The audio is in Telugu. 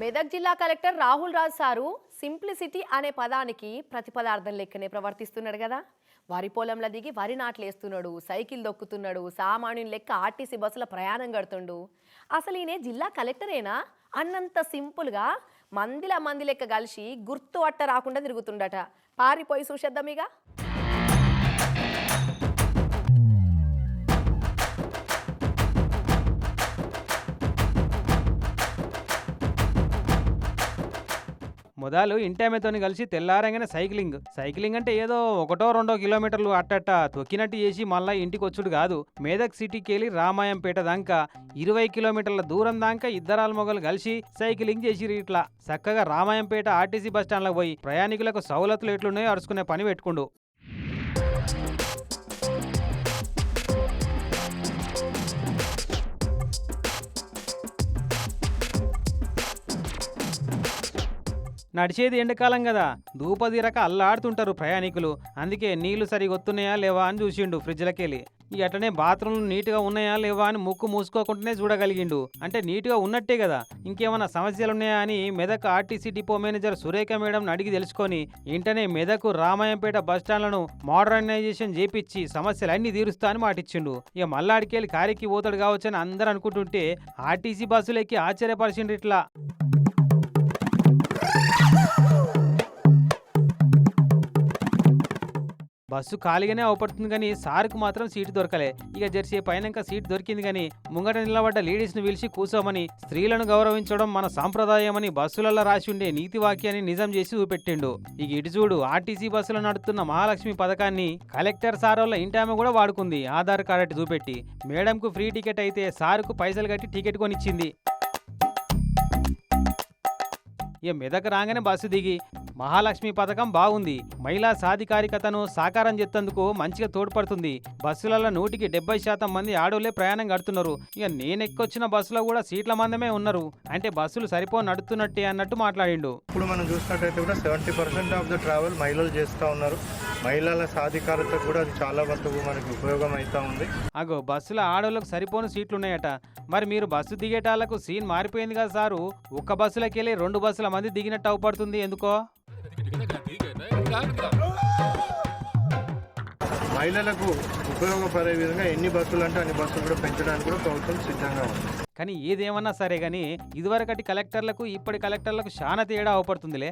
మెదక్ జిల్లా collector Rahul Raj sir simplicity అనే పదానికి ప్రతిపదార్థం లెక్కనే ప్రవర్తిస్తున్నాడు కదా. వరి పొలంలో దిగి వరి నాట్లు వేస్తున్నాడు సైకిల్ దొక్కుతున్నాడు సామాన్యుని లెక్క ఆర్టీసీ బస్సుల ప్రయాణం కడుతుండు. అసలు ఈయన జిల్లా కలెక్టరేనా? అన్నంత సింపుల్గా మందిల మంది లెక్క కలిసి గుర్తు అట్ట రాకుండా తిరుగుతుండట. పారిపోయి చూసేద్దామిగా మొదలు ఇంటామెతో కలిసి తెల్లారంగానే సైక్లింగ్. సైక్లింగ్ అంటే ఏదో ఒకటో రెండో కిలోమీటర్లు అట్టట్ట తొక్కినట్టు చేసి మళ్ళా ఇంటికి వచ్చుడు కాదు. మేదక్ సిటీకి వెళ్ళి రామాయంపేట దాకా ఇరవై కిలోమీటర్ల దూరం దాకా ఇద్దరాల మొగలు కలిసి సైక్లింగ్ చేసిరు ఇట్లా. చక్కగా రామాయంపేట ఆర్టీసీ బస్ పోయి ప్రయాణికులకు సౌలతులు ఎట్లున్నాయో అరుచుకునే పని పెట్టుకుండు. నడిచేది ఎండకాలం కదా దూపదీరక అల్లాడుతుంటారు ప్రయాణికులు. అందుకే నీళ్ళు సరిగా వస్తున్నాయా లేవా అని చూసిండు ఫ్రిడ్జ్లకెళ్ళి. ఇక అట్లనే బాత్రూంలు నీట్గా ఉన్నాయా లేవా అని ముక్కు మూసుకోకుండానే చూడగలిగిండు. అంటే నీట్గా ఉన్నట్టే కదా ఇంకేమైనా సమస్యలు ఉన్నాయా అని Medak RTC depot manager Surekha madam అడిగి తెలుసుకొని వెంటనే మెదకు రామాయంపేట బస్ స్టాండ్లను మోడర్నైజేషన్ చేపించి సమస్యలు తీరుస్తా అని మాటిచ్చిండు. ఇక మల్లాడికెళ్ళి కారికి పోతాడు కావచ్చని అందరూ అనుకుంటుంటే ఆర్టీసీ బస్సులెక్కి ఆశ్చర్యపరిచిండు ఇట్లా బస్సు ఖాళీగానే అవపడుతుంది కానీ సార్కు మాత్రం సీటు దొరకలే. ఇక జెర్సీ పైన సీట్ దొరికింది కానీ ముంగట నిలబడ్డ లేడీస్ను పిలిచి కూసోమని స్త్రీలను గౌరవించడం మన సాంప్రదాయమని బస్సులలో రాసి ఉండే నీతి వాక్యాన్ని నిజం చేసి చూపెట్టిండు. ఇక ఇటు చూడు ఆర్టీసీ బస్సులో నడుస్తున్న మహాలక్ష్మి పథకాన్ని కలెక్టర్ సార్ వాళ్ళ ఇంటామె కూడా వాడుకుంది. ఆధార్ కార్డు అటు చూపెట్టి. మేడంకు ఫ్రీ టికెట్ అయితే సార్కు పైసలు కట్టి టికెట్ కొనిచ్చింది. ఇక మెదక్ రాగానే బస్సు దిగి మహాలక్ష్మి పథకం బాగుంది. మహిళా సాధికారికతను సాకారం చేసేందుకు మంచిగా తోడ్పడుతుంది. బస్సులలో నూటికి డెబ్బై శాతం మంది ఆడోళ్ళే ప్రయాణం కడుతున్నారు. ఇక నేను ఎక్కొచ్చిన బస్సులో కూడా సీట్ల మందమే ఉన్నారు. అంటే బస్సులు సరిపో నడుతున్నట్టే అన్నట్టు మాట్లాడిండు. ఇప్పుడు మనం చూసినట్టయితే కూడా seventy percent of the travel మహిళలు చేస్తూ ఉన్నారు. మహిళల సాధికారత కూడా అది చాలా వరకు మనకి ఉపయోగం అవుతా ఉంది. అగో బస్సులో ఆడోళ్ళకు సరిపోను సీట్లు ఉన్నాయట మరి మీరు బస్సు దిగేటాలకు సీన్ మారిపోయింది కదా సారు. ఒక్క బస్సులోకి వెళ్ళి రెండు బస్సుల మంది దిగినట్టు అవపడుతుంది ఎందుకో? మహిళలకు ఉపయోగపడే విధంగా ఎన్ని బస్సులు అంటే అన్ని బస్సులు కూడా పెంచడానికి కూడా ప్రభుత్వం సిద్ధంగా ఉంది. కానీ ఏదేమన్నా సరే కానీ ఇదివరకటి కలెక్టర్లకు ఇప్పటి కలెక్టర్లకు చాలా తేడా అవపడుతుందిలే.